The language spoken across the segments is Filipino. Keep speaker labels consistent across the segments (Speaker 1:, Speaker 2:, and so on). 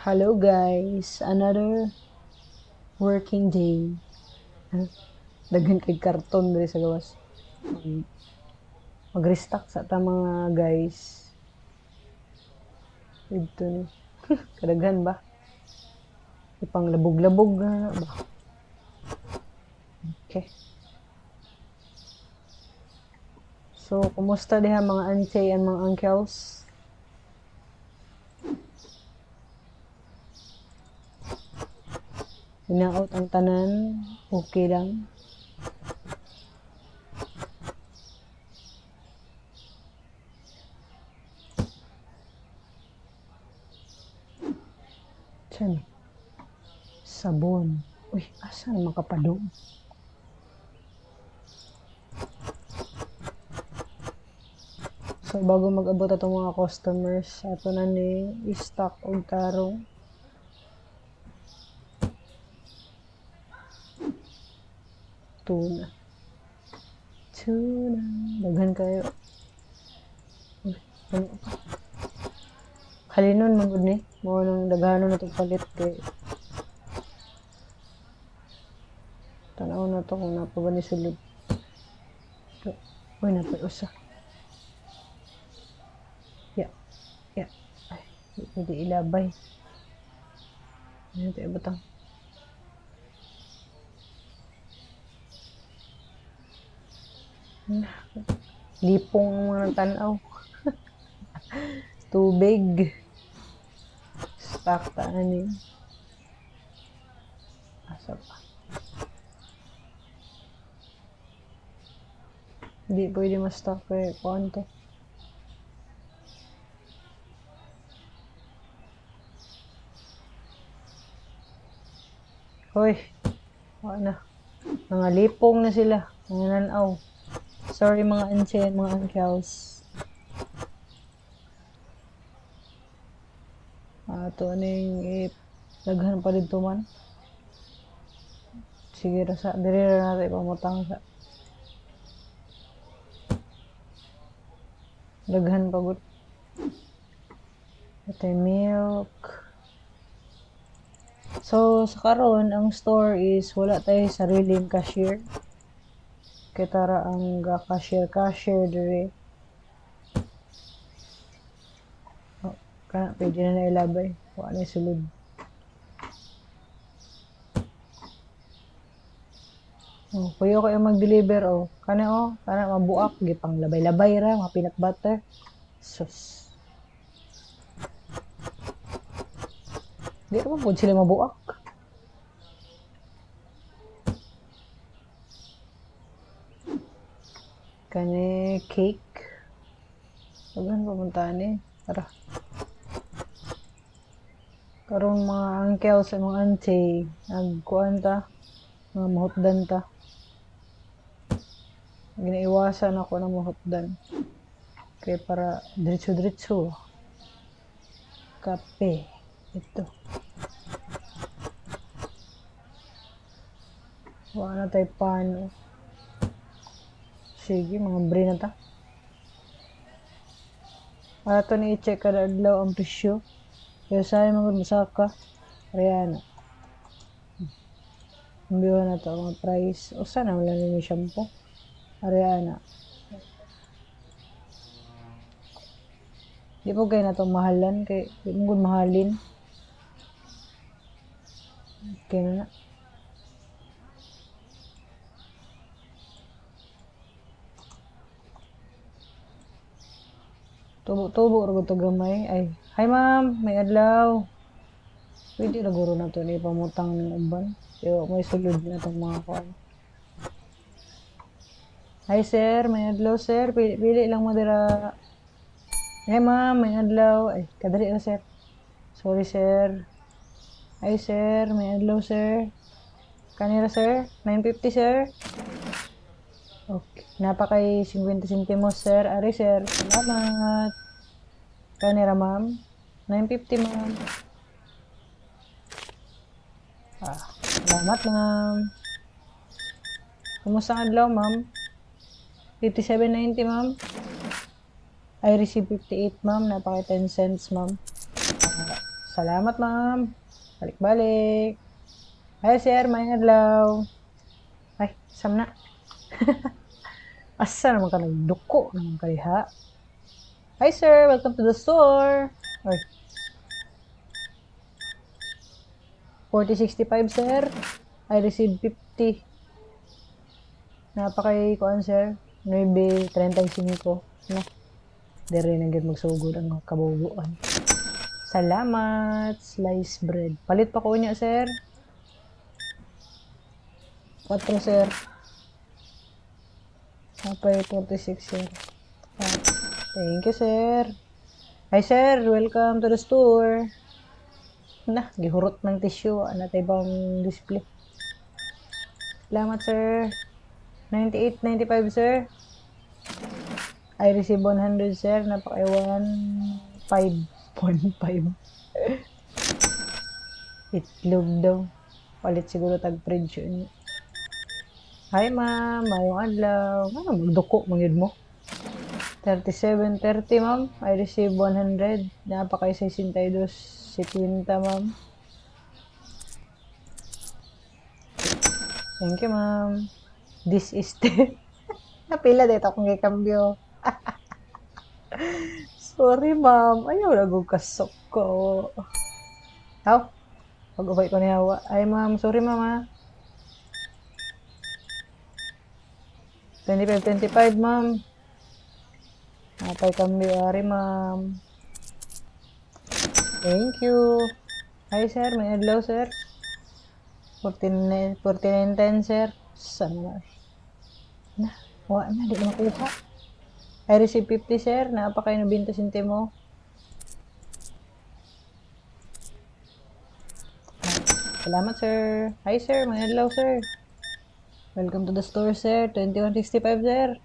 Speaker 1: Hello guys, another working day. Daghan kay karton diri sa gawas. Mag- Mag-restock sa ta mga guys. Ito ni. Kadaghan ba? Ipang labog-labog na ba? Okay. So, kumusta diha mga auntie and mga uncles? Hinaot ang tanan, okay lang. Tiyan. Sabon. Uy, asan makapadong? So, bago mag-abot atong mga customers, ato na ni i-stock og tarong. Tuna. Tuna. Daghan kayo. Uy, ano pa? Halinon man ni. Mo nang daghanon na itong palit kay Tanaw na to kung napa ba ni sulod. Ito. Uy, napay usa. Ya. Ya. Ay, di pwede ilabay. Ano tayo batang? Lipong ang mga tanaw. Tubig. Stock ta ani. Asa pa? Hindi pwede ma-stock kay kuanto. Hoy. Wala na. Mga lipong na sila. Mga nanaw. Sorry mga auntie mga uncles. Ah, to ano yung eh, pa dito man. Sige ra sa diri ra natin ipamutang sa daghan pa gud. Ito yung milk. So, sa karon ang store is wala tayo sariling cashier. Kitara ang ga cashier cashier dire. Oh, kana pwede na nailabay. Wala na sulod. Oh, kuya kayo mag-deliver oh. Kana oh, kana mabuak gipang labay-labay ra, mga peanut butter. Sus. Di naman po sila mabuak. Kani cake. Saan pumunta ni? Tara. Karong mga uncle sa mga auntie, nagkuan ta, mga mahutdan ta. Ginaiwasan ako ng mahutdan. Kaya para diretso-diretso. Kape. Ito. Wala na tayo paano. Sige, mga bre na ta. Para to ni i-check kada adlaw ang presyo. Kaya sa mga masaka. Rihanna. Ang na to mga price. O sana wala na yung shampoo. Ariana. Di po kayo na itong mahalan. Kay, di mahalin. Okay na na. Tubo-tubo ro to gamay. Ay, hi ma'am, may adlaw. Pwede na guro na to ni pamutang ng uban. Yo, may sulod na tong mga kuan. Hi sir, may adlaw sir. Pili, pili lang mo dira. Hi ma'am, may adlaw. Ay, kadali na sir. Sorry sir. Hi sir, may adlaw sir. Kanira sir? 950 sir? Okay. Napakay 50 centimos sir. Ari sir. Salamat. Kanira ma'am? 950 ma'am. Ah, salamat ma'am. Kumusta ang adlaw ma'am? 57.90 ma'am. I receive 58 ma'am. Napaka 10 cents ma'am. Ah, Salamat, ma'am. Balik-balik. Hi, sir. May adlaw. Ay, sam na. Asa naman ka nagduko naman ka diha? Hi, sir. Welcome to the store. Ay. 4065, sir. I received 50. Napakay kuan, sir. 9.35. Na. Dire na gyud magsugod ang kabubuan. Salamat, slice bread. Palit pa ko niya, sir. 4, sir. Napay 46, sir. Ah, thank you, sir. Hi, sir. Welcome to the store. Na, gihurot ng tissue. Ano tayo bang display? Salamat, sir. 98, 95, sir. I receive 100, sir. Napaka 1.5. Itlog daw. Palit siguro tag fridge yun. Hi, ma'am. Mayong adlaw. Ano, magduko, mangyud mo. 37.30, ma'am. I receive 100. Napaka 62, 50, ma'am. Thank you, ma'am. This is the... Napila dito akong kambyo. Sorry, ma'am. Ayaw na kasok ko. Aw, pag-ubay ko niya. Ay, ma'am. Sorry, ma'am, 25-25, ma'am. Napay kambyo, ari, ma'am. Thank you. Hi, sir. May adlaw, sir. 49, 49.10, sir. Saan na? Wala na, di makuha. I receive 50, sir. Napakayo na binta sintimo. Salamat, sir. Hi, sir. May adlaw, sir. Welcome to the store, sir. 2165, sir.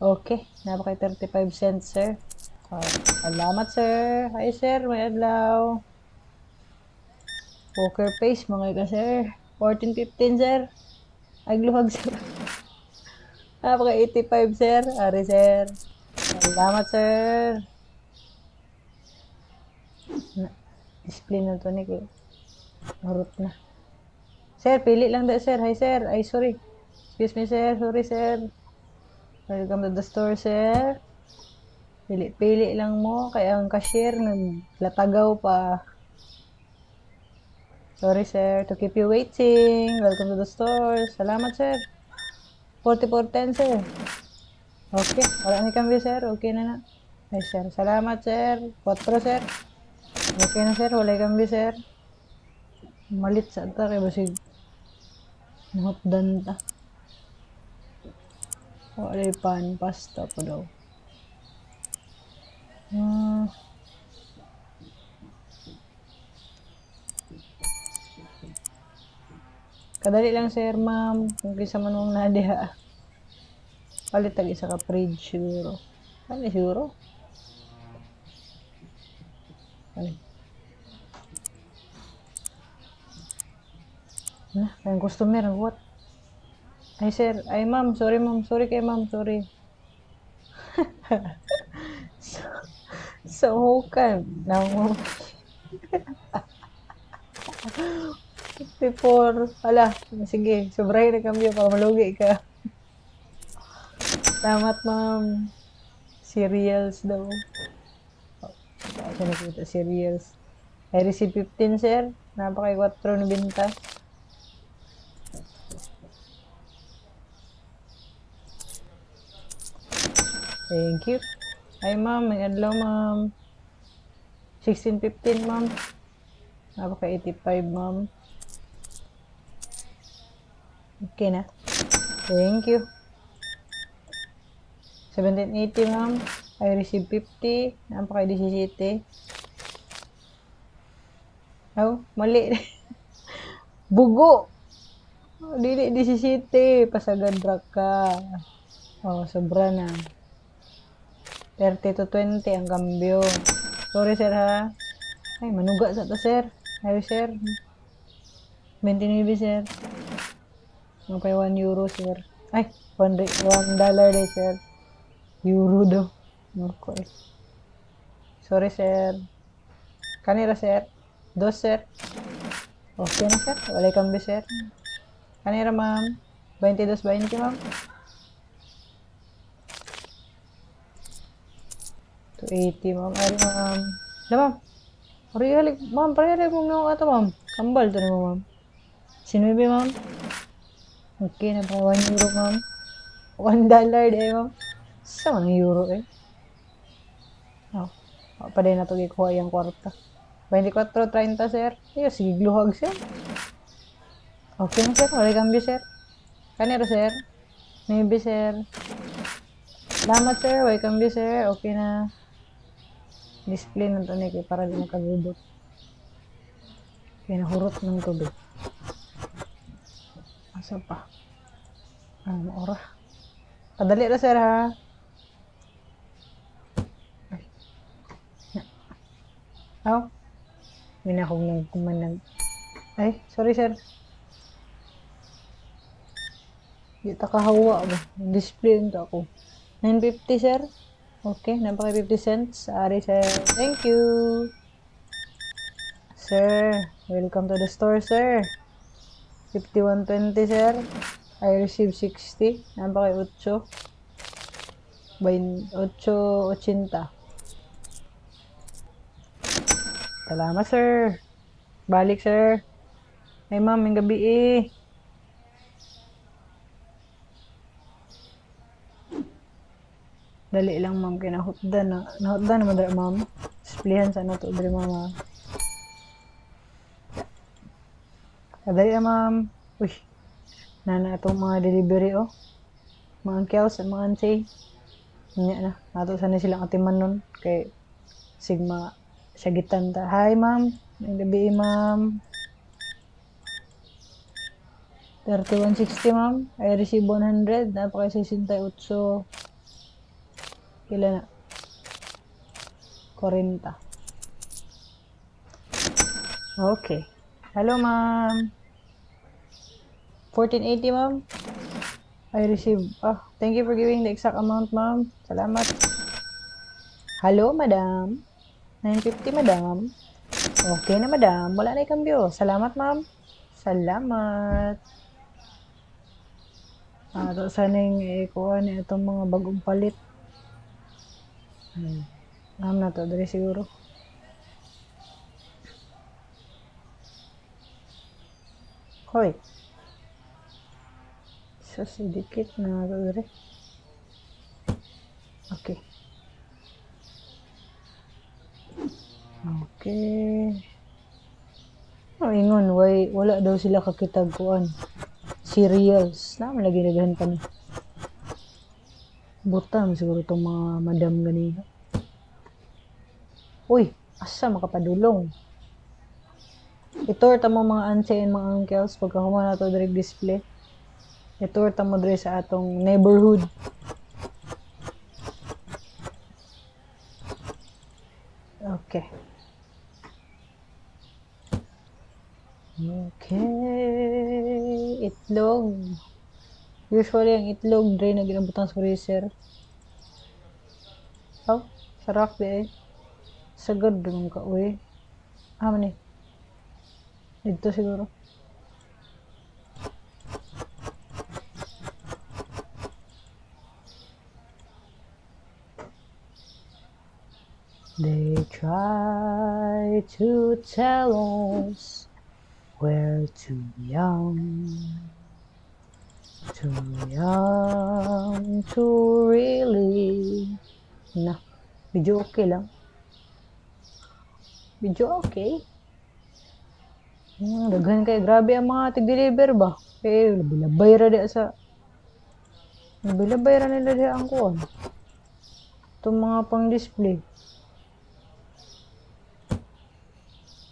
Speaker 1: Okay. Napakay 35 cents, sir. Oh, salamat, sir. Hi, sir. May adlaw. Poker face, mga ka, sir. 1415, sir. Ay, gluhag, sir. Napaka 85, sir. Ari, sir. Salamat, sir. Na, display na to ni ko. Marot na. Sir, pili lang da, sir. Hi, sir. Ay, sorry. Excuse me, sir. Sorry, sir. Welcome to the store, sir. Pili-pili lang mo. Kaya ang cashier, naglatagaw pa. Sorry, sir. To keep you waiting. Welcome to the store. Salamat, sir. 4410, sir. Okay. Wala ni kambyo, sir. Okay na na. Ay, sir. Salamat, sir. 4, sir. Okay na, sir. Wala kambyo, sir. Malit sa ata. Kaya basig. Mahapdan ta. Wala pan. Pasta po daw. Ah. Kadali lang sir, ma'am. Kung kisa man mong nadiha. Palit tag isa ka fridge siguro. Ano siguro? Ano? Na, kayong customer, what? Ay sir, ay ma'am, sorry ma'am, sorry kay ma'am, sorry. so, so hukan. Nang Before, ala, sige, sobrahin na kambyo para malugi ka. Salamat, ma'am. Cereals daw. Oh, nakita? Cereals. I received 15, sir. Napakay 4 na binta. Thank you. Ay, ma'am. May adlaw, ma'am. 16.15, ma'am. Napaka 85, ma'am. Okay na. Thank you. 1780, ma'am. I receive 50. Napaka 17. Oh, mali. Bugo. Dili 17. Pasagad ka. Oh, sobra na. 30 to 20 ang kambyo. Sorry, sir, ha? Ay, manuga sa to, sir. Ay, sir. 29, sir. Pa 1 euro, sir. Ay, 1 dollar day, sir. Euro daw. Okay. Sorry, sir. Kanira, sir. Dos, sir. Okay na, sir. Walay kambyo, sir. Kanira, ma'am. 22, 20, ma'am. 280, ma'am. Ari, ma'am. Na, ma'am. Parihalik, ma'am. Parihalik mo nung ato, ma'am. Kambal to mo, ma'am. Sinubi, ma'am. Okay na pa 1 euro, ma'am. 1 dollar, eh, ma'am. Sa mga euro, eh. Oh. Pa din na ito gikuha yung kwarta. 24.30, sir. Iyo, sige, gluhag, sir. Okay na, sir. Wala kambyo, sir. Kanira, sir. Maybe, sir. Salamat, sir. Wala kambyo, sir. Okay na. Display ng to ni para di makagubot. Pinahurot ng tubig. Asa pa? Ano ora? Padali ra, sir, ha? Ay. Aw. Minahog ng kumanag. Ay, sorry, sir. Di ta kahawa ba? Display ako. 950, sir. Okay, napaka 50 cents. Ari, sir. Thank you. Sir, welcome to the store, sir. 5120, sir. I received 60. Napaka 8. 8.80. Salamat, sir. Balik, sir. Ay, ma'am, may gabi eh. Dali lang, ma'am. Kaya nahutdan na. Nahutdan na madara, ma'am. Displayan sa ano to, dali, mama. Kadali na, ma'am. Uy. Nana itong mga delivery, oh. Mga kiosk mga ansay. Nya na. Nato sana silang atiman nun. Kay Sigma Sagitan ta. Hi, ma'am. May gabi, ma'am. 3160, ma'am. I receive 100. Napaka 68. Kila na? 40. Okay. Hello, ma'am. 1480, ma'am. I received. Ah, thank you for giving the exact amount, ma'am. Salamat. Hello, madam. 950, madam. Okay na, madam. Wala na ikambyo. Salamat, ma'am. Salamat. Ah, to sana yung ikuha na itong mga bagong palit. Hmm. Alam na to, dali siguro. Hoy. So, sedikit na to, dali. Okay. Okay. Oh, ingon, way, wala daw sila kakitag kuan. Cereals. Naman lagi nagahan pa ni. Butam siguro itong mga madam ganito. Uy, asa makapadulong. Itor ta mo mga auntie and mga uncles pagka humana to direct display. Itor ta mo dire sa atong neighborhood. Okay. Okay. Itlog. Usually, ang itlog, dre na ginabutang sa freezer. Oh, sarap di eh. Sagad naman ka, uy. Ah, man. Dito siguro. They try to tell us we're too young, too young to really. Na, medyo okay lang. Medyo okay. Hmm, daghan kay grabe ang mga tig-deliver ba? Eh, labay ra sa labay ra nila di ang kuwan. Itong mga pang-display.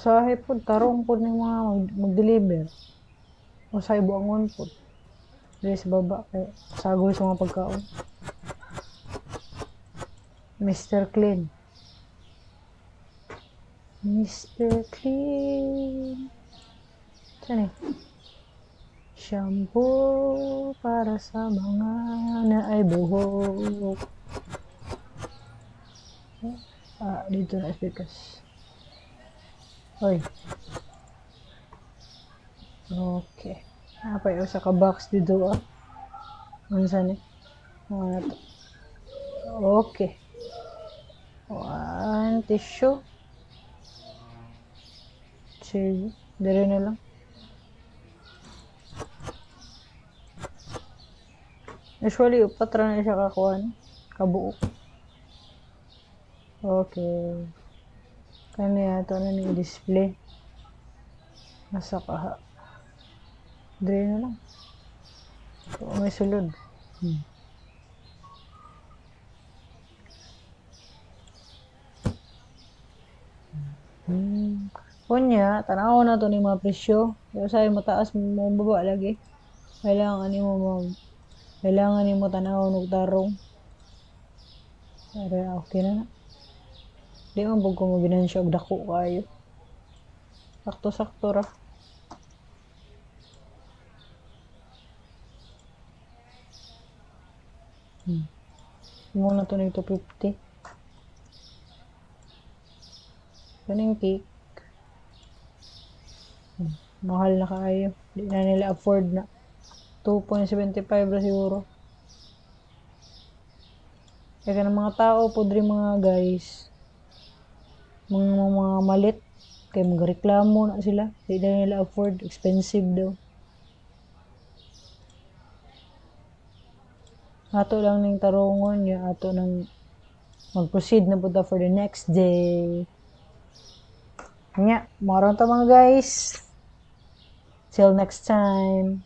Speaker 1: Usahay po, tarong po ng mga mag- mag-deliver. Usahay buangon po. Dili sa baba, kaya sagoy sa mga pagkaon. Mr. Clean. Mr. Clean. Saan eh? Shampoo para sa mga naay buhok. Ah, dito na speakers. Oy. Okay. Apa yung sa ka-box dito ah. Unsa ni? Ano to? Okay. One tissue. Sige. Dire na lang. Usually, upat ra na siya kakuan. Kabuok. Okay. Kanya ito na ni display. Nasa kaha. Dire na lang. Oo, may sulod. Hmm. Hmm. Kunya, tanaw na to ni mga presyo. Pero sa mataas mo baba lagi. Kailangan ni mo mag kailangan ni mo tanaw og tarong. Pero okay na na. Di man ko mo binansya og dako kayo. Sakto-sakto ra. Hmm. Mo na to ni 250. Kaning cake. Hmm. Mahal na kayo. Di na nila afford na. 2.75 ra siguro. Kaya ng mga tao po rin mga guys. Mga, mga, malit. Kaya magreklamo na sila. Di na nila afford. Expensive daw. Ato lang ning tarungon niya. Ato nang mag-proceed na punta for the next day. Nya, maron to mga guys. Till next time.